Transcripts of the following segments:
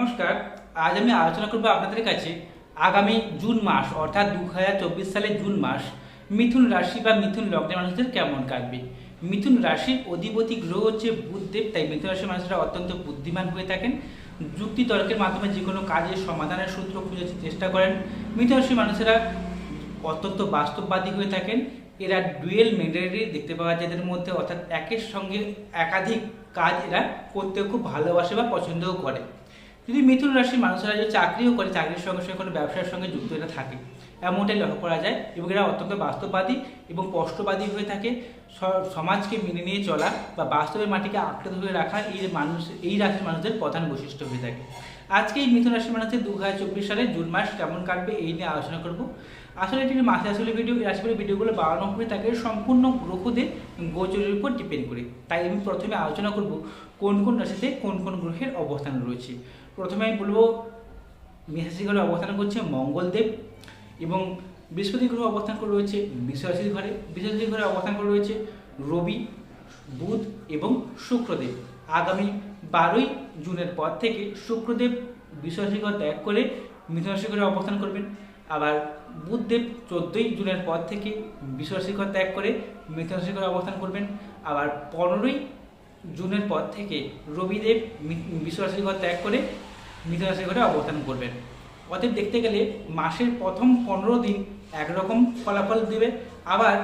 নমস্কার, আজ আমি আলোচনা করব আপনাদের কাছে আগামী জুন মাস, অর্থাৎ দু সালের জুন মাস, মিথুন রাশি বা মিথুন লগ্নের মানুষদের কেমন কাটবে? মিথুন রাশির অধিপতি গ্রহ হচ্ছে বুধদেব, তাই মিথুন রাশির মানুষরা অত্যন্ত বুদ্ধিমান হয়ে থাকেন। যুক্তি তর্কের মাধ্যমে যে কোনো কাজের সমাধানের সূত্র খুঁজে চেষ্টা করেন। মিথুন রাশির মানুষেরা অত্যন্ত বাস্তববাদী হয়ে থাকেন। এরা ডুয়েল মেন্টালিটি দেখতে পাওয়া যায় এদের মধ্যে, অর্থাৎ একের সঙ্গে একাধিক কাজ এরা করতে খুব ভালোবাসে বা পছন্দও করে। যদি মিথুন রাশির মানুষেরা যদি চাকরিও করে, চাকরির সঙ্গে সঙ্গে কোনো ব্যবসার সঙ্গে যুক্ত এরা থাকে, এমনটাই লক্ষ্য করা যায় এবং এরা অত্যন্ত বাস্তববাদী এবং কষ্টবাদী হয়ে থাকে। সমাজকে মেনে নিয়ে চলা বা বাস্তবের মাটিকে আঁকড়ে ধরে রাখা এই মানুষ, এই রাশির মানুষদের প্রধান বৈশিষ্ট্য হয়ে থাকে। আজকে এই মিথুন রাশির মানুষের দু হাজার চব্বিশ সালের জুন মাস কেমন কাটবে এই নিয়ে আলোচনা করব। আসলে এটি মাসে আসলে ভিডিও রাশিফলের ভিডিওগুলো বাড়ানো হয়ে থাকে সম্পূর্ণ গ্রহদের গোচরের উপর ডিপেন্ড করে। তাই আমি প্রথমে আলোচনা করব কোন কোন রাশিতে কোন কোন গ্রহের অবস্থান রয়েছে। প্রথমে আমি বলব মেষরাশি ঘরে অবস্থান করছে মঙ্গলদেব এবং বৃহস্পতি গ্রহ অবস্থান করে রয়েছে বৃষরাশির ঘরে। বৃষরাশির ঘরে অবস্থান করে রয়েছে রবি, বুধ এবং শুক্রদেব। আগামী বারোই জুনের পর থেকে শুক্রদেব বৃষরাশি ঘর ত্যাগ করে মিথুনরাশি ঘরে অবস্থান করবেন। আবার বুধদেব চোদ্দোই জুনের পর থেকে বৃষরাশি ঘর ত্যাগ করে মিথুনরাশি ঘরে অবস্থান করবেন। আবার পনেরোই জুনের পর থেকে রবিদেব বিশ্বরাশি ঘর ত্যাগ করে মিথুন রাশি ঘরে অবস্থান করবেন অতএব দেখতে গেলে মাসের প্রথম পনেরো দিন একরকম ফলাফল দেবে, আবার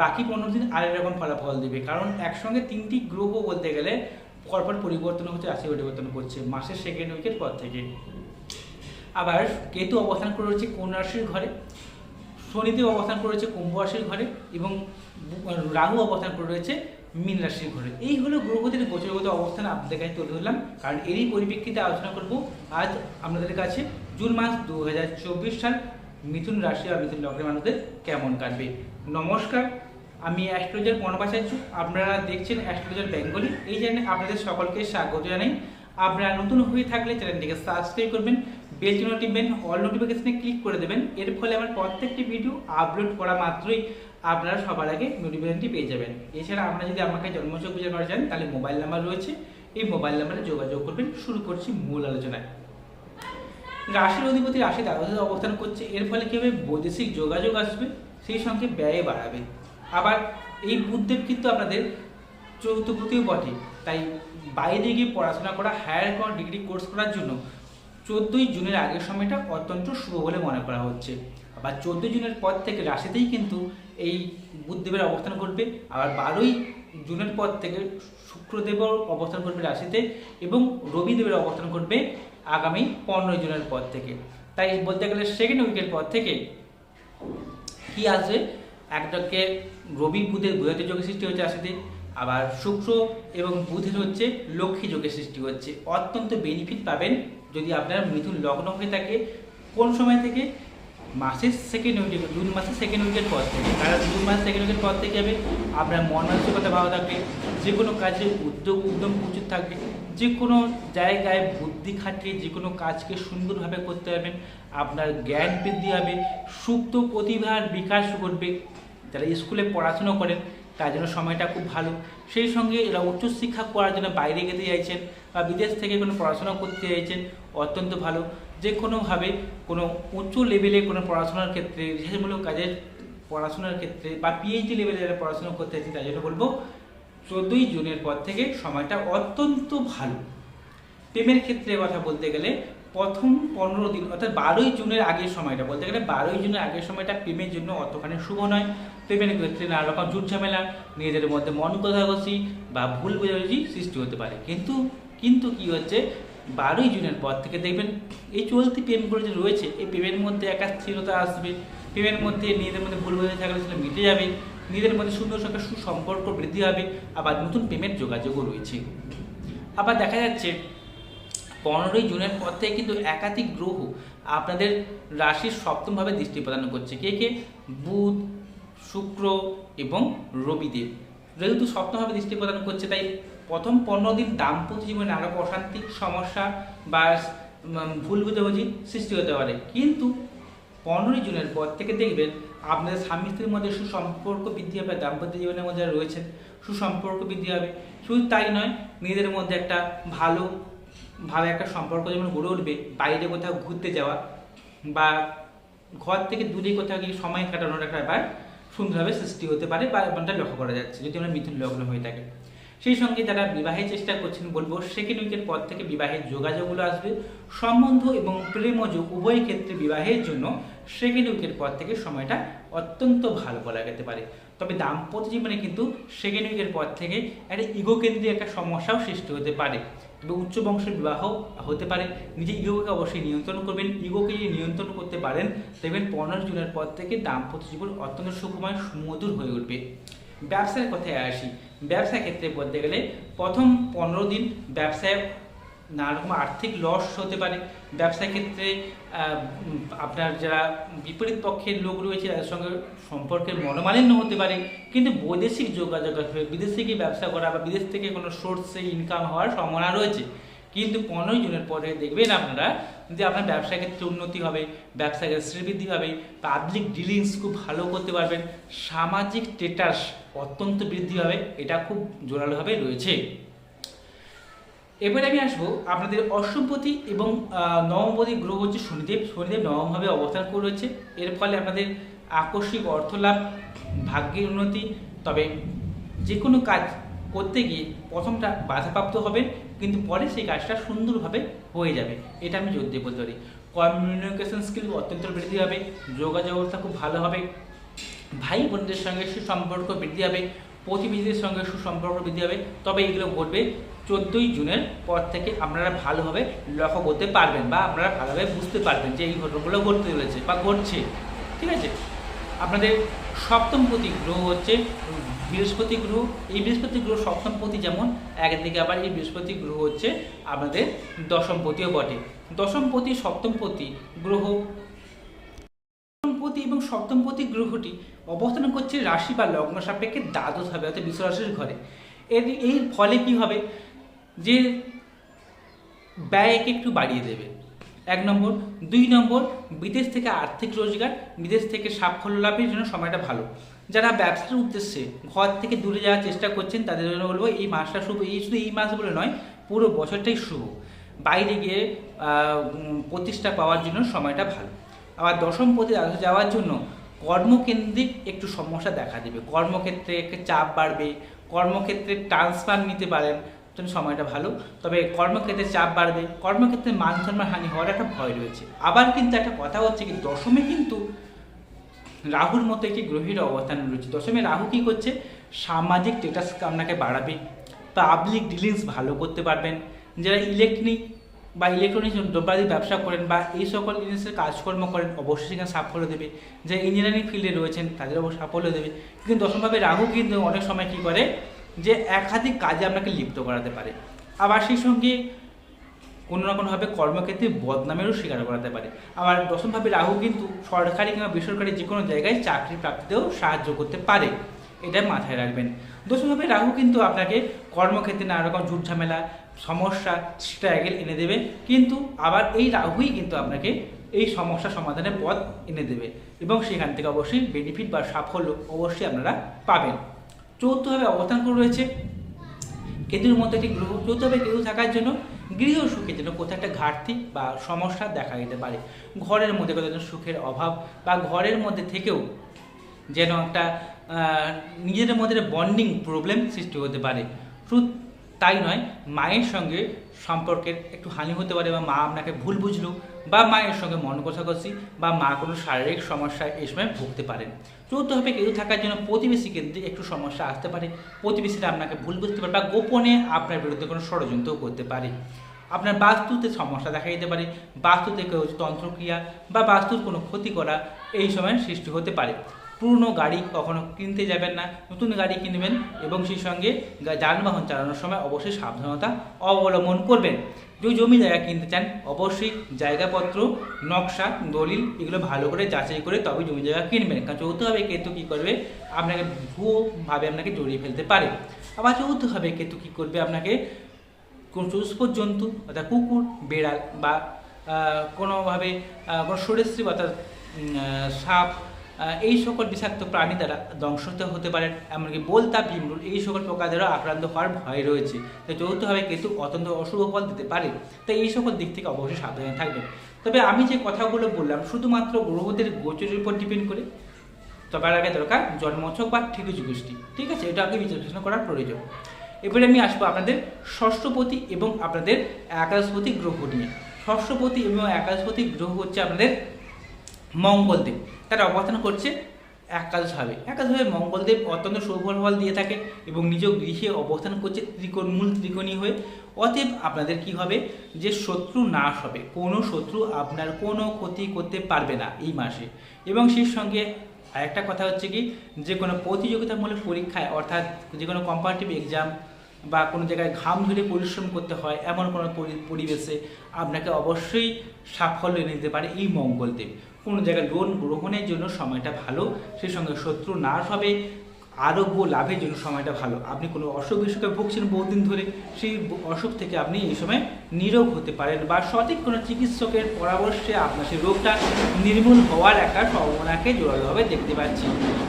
বাকি পনেরো দিন আরেক রকম ফলাফল দেবে। কারণ একসঙ্গে তিনটি গ্রহ বলতে গেলে পরপর পরিবর্তন হচ্ছে, রাশি পরিবর্তন করছে, মাসের সেকেন্ড উইকের পর থেকে। আবার কেতু অবস্থান করে রয়েছে কোন রাশির ঘরে, শনিদেব অবস্থান করেছে কুম্ভ রাশির ঘরে, এবং রাহু অবস্থান করে রয়েছে মীন রাশির ঘরে। এই হলো গ্রহদের গোচরগত অবস্থান আপনাদের কাছে তুলে ধরলাম। কারণ এরই পরিপ্রেক্ষিতে আলোচনা করব। আজ আপনাদের কাছে জুন মাস দু হাজার চব্বিশ সাল মিথুন রাশি আর মিথুন লগ্নের মানুষদের কেমন কাটবে? নমস্কার, আমি অ্যাস্ট্রোলজার পর্ণপাচার্য আপনারা দেখছেন অ্যাস্ট্রোলজার বেঙ্গলি। এই চ্যানেলে আপনাদের সকলকে স্বাগত জানাই। আপনারা নতুন হয়ে থাকলে চ্যানেলটিকে সাবস্ক্রাইব করবেন, বেল টিপবেন অল নোটিফিকেশনে ক্লিক করে দেবেন। এর ফলে আমার প্রত্যেকটি ভিডিও আপলোড করা মাত্রই আপনারা সবার আগে নোটিফিকেশনটি পেয়ে যাবেন। এছাড়া আপনারা যদি আমাকে জন্মচক পূজা করা চান তাহলে মোবাইল নাম্বার রয়েছে। এই মোবাইল নাম্বারে যোগাযোগ করবেন। শুরু করছি মূল আলোচনায়। রাশির অধিপতি রাশি দ্বাদশে অবস্থান করছে। এর ফলে কী হবে? বৈদেশিক যোগাযোগ আসবে, সেই সঙ্গে ব্যয় বাড়াবে। আবার এই বুধদেব কিন্তু আপনাদের চতুর্থীও বটে। তাই বাইরে গিয়ে পড়াশোনা করা হায়ার করা ডিগ্রি কোর্স করার জন্য চোদ্দোই জুনের আগের সময়টা অত্যন্ত শুভ বলে মনে করা হচ্ছে। আবার চোদ্দোই জুনের পর থেকে রাশিতেই কিন্তু এই বুধদেবের অবস্থান করবে আবার বারোই জুনের পর থেকে শুক্রদেবও অবস্থান করবে রাশিতে এবং রবিদেবের অবস্থান করবে আগামী পনেরোই জুনের পর থেকে। তাই বলতে গেলে সেকেন্ড উইকের পর থেকে কি আসবে? একটাকে রবি বুধের বৃহতের যোগের সৃষ্টি হচ্ছে রাশিতে, আবার শুক্র এবং বুধের হচ্ছে লক্ষ্মী যোগের সৃষ্টি হচ্ছে। অত্যন্ত বেনিফিট পাবেন যদি আপনার মিথুন লগ্ন হয়ে থাকে। কোন সময় থেকে? মাসের সেকেন্ড উইকে জুন মাসের সেকেন্ড উইকের পর থেকে। কারণ জুন মাসের সেকেন্ড উইকের পর থেকে যাবে আপনার মন মানসিকতা ভালো থাকবে, যে কোনো কাজে উদ্যোগ, উদ্যম প্রচুর থাকবে। যে কোনো জায়গায় বুদ্ধি খাটিয়ে যে কোনো কাজকে সুন্দরভাবে করতে পারবেন। আপনার জ্ঞান বৃদ্ধি হবে, সুপ্ত প্রতিভার বিকাশ ঘটবে। যারা স্কুলে পড়াশুনো করেন, তার জন্য সময়টা খুব ভালো। সেই সঙ্গে এরা উচ্চশিক্ষা করার জন্য বাইরে যেতে চাইছেন বা বিদেশ থেকে কোনো পড়াশোনা করতে চাইছেন, অত্যন্ত ভালো। যে কোনোভাবে কোনো উচ্চ লেভেলে কোনো পড়াশোনার ক্ষেত্রে রিসার্চমূলক কাজের পড়াশোনার ক্ষেত্রে বা পিএইচডি লেভেলে যারা পড়াশোনা করতে চাইছেন তার জন্য বলব চোদ্দোই জুনের পর থেকে সময়টা অত্যন্ত ভালো। প্রেমের ক্ষেত্রে কথা বলতে গেলে প্রথম পনেরো দিন, অর্থাৎ বারোই জুনের আগের সময়টা, বলতে গেলে বারোই জুনের আগের সময়টা প্রেমের জন্য অতখানি শুভ নয়। প্রেমের ক্ষেত্রে নানা রকম ঝুট ঝামেলা নিজেদের মধ্যে মন কষাকষি বা ভুল বোঝাবুঝি সৃষ্টি হতে পারে। কিন্তু কিন্তু কি হচ্ছে? বারোই জুনের পর থেকে দেখবেন এই চলতি প্রেমগুলো যে রয়েছে, এই প্রেমের মধ্যে একটা স্থিরতা আসবে, প্রেমের মধ্যে নিজেদের মধ্যে ভুল বোঝাবুঝি থাকলে সেটা মিটে যাবে, নিজেদের মধ্যে সুন্দর সঙ্গে সুসম্পর্ক বৃদ্ধি হবে, আবার নতুন প্রেমের যোগাযোগও রয়েছে। আবার দেখা যাচ্ছে, পনেরোই জুনের পর থেকে কিন্তু একাধিক গ্রহ আপনাদের রাশির সপ্তমভাবে দৃষ্টি প্রদান করছে। কে কে? বুধ, শুক্র এবং রবিদেব। যেহেতু সপ্তমভাবে দৃষ্টি প্রদান করছে, তাই প্রথম পনেরো দিন দাম্পত্য জীবনে আরও অশান্তি সমস্যা বা ভুল বুঝাবুঝি সৃষ্টি হতে পারে। কিন্তু পনেরোই জুনের পর থেকে দেখবেন আপনাদের স্বামী স্ত্রীর মধ্যে সুসম্পর্ক বৃদ্ধি হবে, দাম্পত্য জীবনের মধ্যে রয়েছে সুসম্পর্ক বৃদ্ধি হবে। শুধু তাই নয় নিজেদের মধ্যে একটা ভালো ভালো একটা সম্পর্ক যেমন গড়ে উঠবে, বাইরে কোথাও ঘুরতে যাওয়া বা ঘর থেকে দূরে কোথাও গিয়ে সময় কাটানোর একটা ব্যাপার সুন্দরভাবে সৃষ্টি হতে পারে বা এমনটা লক্ষ্য করা যাচ্ছে, যদি আমরা মিথুন লগ্ন হয়ে থাকে। সেই সঙ্গে যারা বিবাহের চেষ্টা করছেন, বলব সেকেন্ড উইকের পর থেকে বিবাহের যোগাযোগগুলো আসবে। সম্বন্ধ এবং প্রেমজ উভয় ক্ষেত্রে বিবাহের জন্য সেকেন্ড উইকের পর থেকে সময়টা অত্যন্ত ভালো বলা যেতে পারে। তবে দাম্পত্য জীবনে কিন্তু সেকেন্ড উইকের পর থেকে একটা ইগো কেন্দ্রিক একটা সমস্যাও সৃষ্টি হতে পারে। তবে উচ্চ বংশের বিবাহ হতে পারে। নিজে ইগোকে অবশ্যই নিয়ন্ত্রণ করবেন, ইগোকে যদি নিয়ন্ত্রণ করতে পারেন, দেখবেন পনেরো জুনের পর থেকে দাম্পত্য জীবন অত্যন্ত সুখময়, সুমধুর হয়ে উঠবে। ব্যবসার কথায় আসি ব্যবসা ক্ষেত্রে বলতে গেলে প্রথম পনেরো দিন ব্যবসায় নানা রকম আর্থিক লস হতে পারে। ব্যবসা ক্ষেত্রে আপনার যারা বিপরীত পক্ষের লোক রয়েছে, তাদের সঙ্গে সম্পর্কের মনোমালিন্য হতে পারে। কিন্তু বৈদেশিক যোগাযোগ আসবে বিদেশে গিয়ে ব্যবসা করা বা বিদেশ থেকে কোনো সোর্সে ইনকাম হওয়ার সম্ভাবনা রয়েছে। কিন্তু পনেরোই জুনের পরে দেখবেন আপনারা যে আপনার ব্যবসা ক্ষেত্রে উন্নতি হবে ব্যবসা ক্ষেত্রে শ্রীবৃদ্ধি হবে পাবলিক ডিলিংস খুব ভালো করতে পারবেন, সামাজিক স্টেটাস অত্যন্ত বৃদ্ধি হবে, এটা খুব জোরালোভাবে রয়েছে। এবারে আমি আসব আপনাদের অষ্টমপতি এবং নবমপতি গ্রহ হচ্ছে শনিদেব শনিদেব নবমভাবে অবস্থান করে রয়েছে, এর ফলে আপনাদের আকস্মিক অর্থ লাভ ভাগ্যের উন্নতি, তবে যে কোনো কাজ করতে গিয়ে প্রথমটা বাধাপ্রাপ্ত হবেন কিন্তু পরে সেই কাজটা সুন্দরভাবে হয়ে যাবে। এটা আমি জোর দিয়ে বলতে পারি। কমিউনিকেশন স্কিল অত্যন্ত বৃদ্ধি হবে যোগাযোগ ব্যবস্থা খুব ভালো হবে, ভাই বোনদের সঙ্গে সুসম্পর্ক বৃদ্ধি হবে, প্রতিবেশীদের সঙ্গে সুসম্পর্ক বৃদ্ধি হবে। তবে এগুলো ঘটবে চোদ্দোই জুনের পর থেকে আপনারা ভালোভাবে লক্ষ্য করতে পারবেন বা আপনারা ভালোভাবে বুঝতে পারবেন যে এই ঘটনাগুলো ঘটতে চলেছে বা ঘটছে। ঠিক আছে? আপনাদের সপ্তমপতি গ্রহ হচ্ছে বৃহস্পতি গ্রহ, এই বৃহস্পতি গ্রহ সপ্তমপতি যেমন একদিকে আবার এই বৃহস্পতি গ্রহ হচ্ছে আপনাদের দশমপতিও বটে। দশমপতি, সপ্তমপতি গ্রহ, সপ্তমপতি এবং সপ্তমপতি গ্রহটি অবস্থান করছে রাশি বা লগ্ন সাপেক্ষে দ্বাদশ হবে, অর্থাৎ বিশ্বরাশির ঘরে। এর এই ফলে কি হবে? যে ব্যয়কে একটু বাড়িয়ে দেবে। এক নম্বর। দুই নম্বর, বিদেশ থেকে আর্থিক রোজগার, বিদেশ থেকে সাফল্য লাভের জন্য সময়টা ভালো। যারা ব্যবসার উদ্দেশ্যে ঘর থেকে দূরে যাওয়ার চেষ্টা করছেন, তাদের জন্য বলব এই মাসটা শুভ, এই শুধু এই মাস বলে নয়, পুরো বছরটাই শুভ। বাইরে গিয়ে প্রতিষ্ঠা পাওয়ার জন্য সময়টা ভালো। আবার দশম পদে যাওয়ার জন্য কর্মকেন্দ্রিক একটু সমস্যা দেখা দেবে। কর্মক্ষেত্রে চাপ বাড়বে, কর্মক্ষেত্রে ট্রান্সফার নিতে পারেন জন্য সময়টা ভালো। তবে কর্মক্ষেত্রে চাপ বাড়বে, কর্মক্ষেত্রে মান সম্মান হানি হওয়ার একটা ভয় রয়েছে। আবার কিন্তু একটা কথা হচ্ছে কি, দশমে কিন্তু রাহুর মতো একটি গ্রহের অবস্থান রয়েছে। দশমে রাহু কি করছে? সামাজিক স্টেটাস আপনাকে বাড়াবে। পাবলিক ডিলিংস ভালো করতে পারবেন। যারা ইলেকট্রনিক বা ইলেকট্রনিক্স দ্রব্যাদি ব্যবসা করেন বা এই সকল জিনিসের কাজকর্ম করেন, অবশ্যই সেখানে সাফল্য দেবে। যে ইঞ্জিনিয়ারিং ফিল্ডে রয়েছেন, তাদের অবশ্য সাফল্য দেবে। কিন্তু দশমভাবে রাহু কিন্তু অনেক সময় কী করে? যে একাধিক কাজে আপনাকে লিপ্ত করাতে পারে। আবার সেই সঙ্গে কোনো না কোনোভাবে কর্মক্ষেত্রে বদনামেরও শিকার করাতে পারে। আবার দশমভাবে রাহু কিন্তু সরকারি কিংবা বেসরকারি যে কোনো জায়গায় চাকরি প্রাপ্তিতেও সাহায্য করতে পারে। এটা মাথায় রাখবেন। দশমভাবে রাহু কিন্তু আপনাকে কর্মক্ষেত্রে নানা রকম ঝুট ঝামেলা সমস্যা স্ট্রাগেল এনে দেবে। কিন্তু আবার এই রাহুই কিন্তু আপনাকে এই সমস্যা সমাধানের পথ এনে দেবে এবং সেখান থেকে অবশ্যই বেনিফিট বা সাফল্য অবশ্যই আপনারা পাবেন। চৌথভাবে অবস্থান রয়েছে, কেতুর মধ্যে একটি গ্রহ। চৌথভাবে কেতু থাকার জন্য গৃহ সুখের জন্য কোথাও একটা ঘাটতি বা সমস্যা দেখা দিতে পারে। ঘরের মধ্যে কোথাও সুখের অভাব বা ঘরের মধ্যে থেকেও যেন একটা নিজেদের মধ্যে বন্ডিং প্রবলেম সৃষ্টি হতে পারে। শুধু তাই নয়, মায়ের সঙ্গে সম্পর্কের একটু হানি হতে পারে বা মা আপনাকে ভুল বুঝলো বা মায়ের সঙ্গে মন কষাকষি বা মা কোনো শারীরিক সমস্যায় এই সময় ভুগতে পারেন। চতুর্থভাবে কেউ থাকার জন্য প্রতিবেশী কেন্দ্রে একটু সমস্যা আসতে পারে। প্রতিবেশীরা আপনাকে ভুল বুঝতে পারে বা গোপনে আপনার বিরুদ্ধে কোনো ষড়যন্ত্র করতে পারে। আপনার বাস্তুতে সমস্যা দেখা দিতে পারে। বাস্তুতে কেউ তন্ত্রক্রিয়া বা বাস্তুর কোনো ক্ষতি করা এই সময় সৃষ্টি হতে পারে। পুরনো গাড়ি কখনো কিনতে যাবেন না, নতুন গাড়ি কিনবেন এবং সেই সঙ্গে যানবাহন চালানোর সময় অবশ্যই সাবধানতা অবলম্বন করবেন। যদি জমি জায়গা কিনতে চান, অবশ্যই জায়গাপত্র, নকশা, দলিল এগুলো ভালো করে যাচাই করে তবে জমি জায়গা কিনবেন। কারণ চৌথভাবে কেতু কী করবে? আপনাকে ভুয়োভাবে আপনাকে জড়িয়ে ফেলতে পারে। আবার চৌথভাবে কেতু কী করবে? আপনাকে কোনো চতুষ্পদ জন্তু অর্থাৎ কুকুর, বেড়াল বা কোনোভাবে কোনো সরীসৃপ অর্থাৎ সাপ এই সকল বিষাক্ত প্রাণী দ্বারা দংশিত হতে পারেন এমনকি বলতা ভীমরুল এই সকল পোকা দ্বারা আক্রান্ত হওয়ার ভয় রয়েছে। তাই যৌথভাবে কেতু অত্যন্ত অশুভ ফল দিতে পারে, তাই এই সকল দিক থেকে অবশ্যই সাবধানে থাকবেন। তবে আমি যে কথাগুলো বললাম, শুধুমাত্র গ্রহদের গোচরের উপর ডিপেন্ড করে তবে আগে দরকার জন্মছক বা ঠিকুচি গোষ্ঠী ঠিক আছে, এটা আগে বিচার করার প্রয়োজন। এবারে আমি আসব আপনাদের ষষ্ঠপতি এবং আপনাদের একাদশপতি গ্রহ নিয়ে। ষষ্ঠপতি এবং একাদশপতি গ্রহ হচ্ছে আপনাদের মঙ্গলদেব। তারা অবস্থান করছে একাদশভাবে একাদশভাবে মঙ্গলদেব অত্যন্ত সৌফল ফল দিয়ে থাকে এবং নিজ গৃহে অবস্থান করছে ত্রিকোণ, মূল ত্রিকোণী হয়ে। অতএব আপনাদের কি হবে? যে শত্রু নাশ হবে। কোনো শত্রু আপনার কোনো ক্ষতি করতে পারবে না এই মাসে। এবং সেই সঙ্গে আরেকটা কথা হচ্ছে কি? যে কোনো প্রতিযোগিতামূলক পরীক্ষায় অর্থাৎ যে কোনো কম্পারেটিভ এক্সাম বা কোনো জায়গায় ঘাম ধরে পরিশ্রম করতে হয়, এমন কোনো পরি- পরিবেশে আপনাকে অবশ্যই সাফল্য এনে দিতে পারে এই মঙ্গলদেব। কোনো জায়গায় লোন গ্রহণের জন্য সময়টা ভালো সেই সঙ্গে শত্রু নাশ হবে আরোগ্য লাভের জন্য সময়টা ভালো। আপনি কোনো অসুখ বিসুখে ভুগছেন বহুদিন ধরে, সেই অসুখ থেকে আপনি এই সময় নিরোগ হতে পারেন বা সঠিক কোনো চিকিৎসকের পরামর্শে আপনার সেই রোগটা নির্মূল হওয়ার একটা সম্ভাবনাকে জোরালোভাবে দেখতে পাচ্ছি।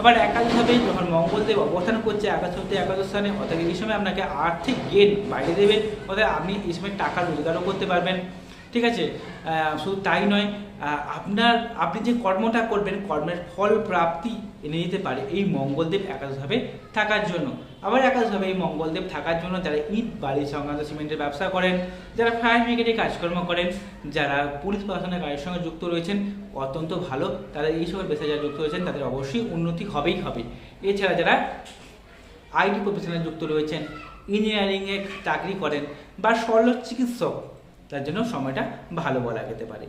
আবার একাধিকভাবে যখন মঙ্গলদেব অবস্থান করছে একাদশ একাদশ স্থানে, অর্থাৎ এই সময় আপনাকে আর্থিক গেন বাইরে দেবে, অর্থাৎ আপনি এই সময় টাকা রোজগারও করতে পারবেন। ঠিক আছে? শুধু তাই নয় আপনার, আপনি যে কর্মটা করবেন, কর্মের ফল প্রাপ্তি এনে দিতে পারে এই মঙ্গলদেব একাদশভাবে থাকার জন্য। আবার একাদশভাবে এই মঙ্গলদেব থাকার জন্য যারা ইট বাড়ি সংক্রান্ত সিমেন্টের ব্যবসা করেন, যারা ফায়ার ব্রিগেডে কাজকর্ম করেন, যারা পুলিশ প্রশাসনের কাজের সঙ্গে যুক্ত রয়েছেন, অত্যন্ত ভালো। তারা এই সকল পেশায় যারা যুক্ত রয়েছেন, তাদের অবশ্যই উন্নতি হবেই হবে। এছাড়া যারা আইটি প্রফেশনে যুক্ত রয়েছেন ইঞ্জিনিয়ারিংয়ে চাকরি করেন বা শল্য চিকিৎসক তার জন্য সময়টা ভালো বলা যেতে পারে।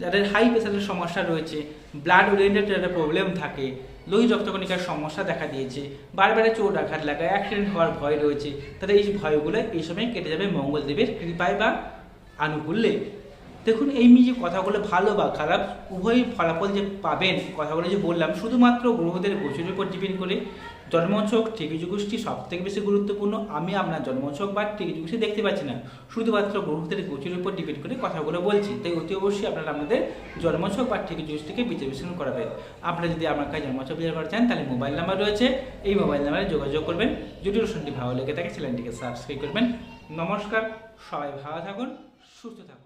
যাদের হাই প্রেশারের সমস্যা রয়েছে ব্লাড ওরিয়েন্টেড একটা প্রবলেম থাকে লোহিত রক্তকণিকার সমস্যা দেখা দিয়েছে, বারবারে চোট আঘাত লাগা অ্যাক্সিডেন্ট হওয়ার ভয় রয়েছে, তাদের এই ভয়গুলো এই সময় কেটে যাবে মঙ্গলদেবের কৃপায় বা আনুকূল্যে। দেখুন, এই যে কথাগুলো ভালো বা খারাপ উভয় ফলাফল যে পাবেন, কথাগুলো যে বললাম, শুধুমাত্র গ্রহদের গোচরের উপর ডিপেন্ড করে জন্মছক ঠিকিজু গোষ্ঠী সব থেকে বেশি গুরুত্বপূর্ণ? আমি আপনার জন্মছক বা ঠিকিজু গোষ্ঠী দেখতে পাচ্ছি না। শুধুমাত্র গ্রহদের গোচরের উপর ডিপেন্ড করে কথাগুলো বলছি। তাই অতি অবশ্যই আপনারা আমাদের জন্মছক বা বিচার বিশ্লেষণ করাবেন আপনারা যদি আমার কাছে জন্মছক বিচার করা চান, তাহলে মোবাইল নাম্বার রয়েছে। এই মোবাইল নাম্বারে যোগাযোগ করবেন। যদি অনুষ্ঠানটি ভালো লেগে থাকে চ্যানেলটিকে সাবস্ক্রাইব করবেন। নমস্কার, সবাই ভালো থাকুন, সুস্থ থাকুন।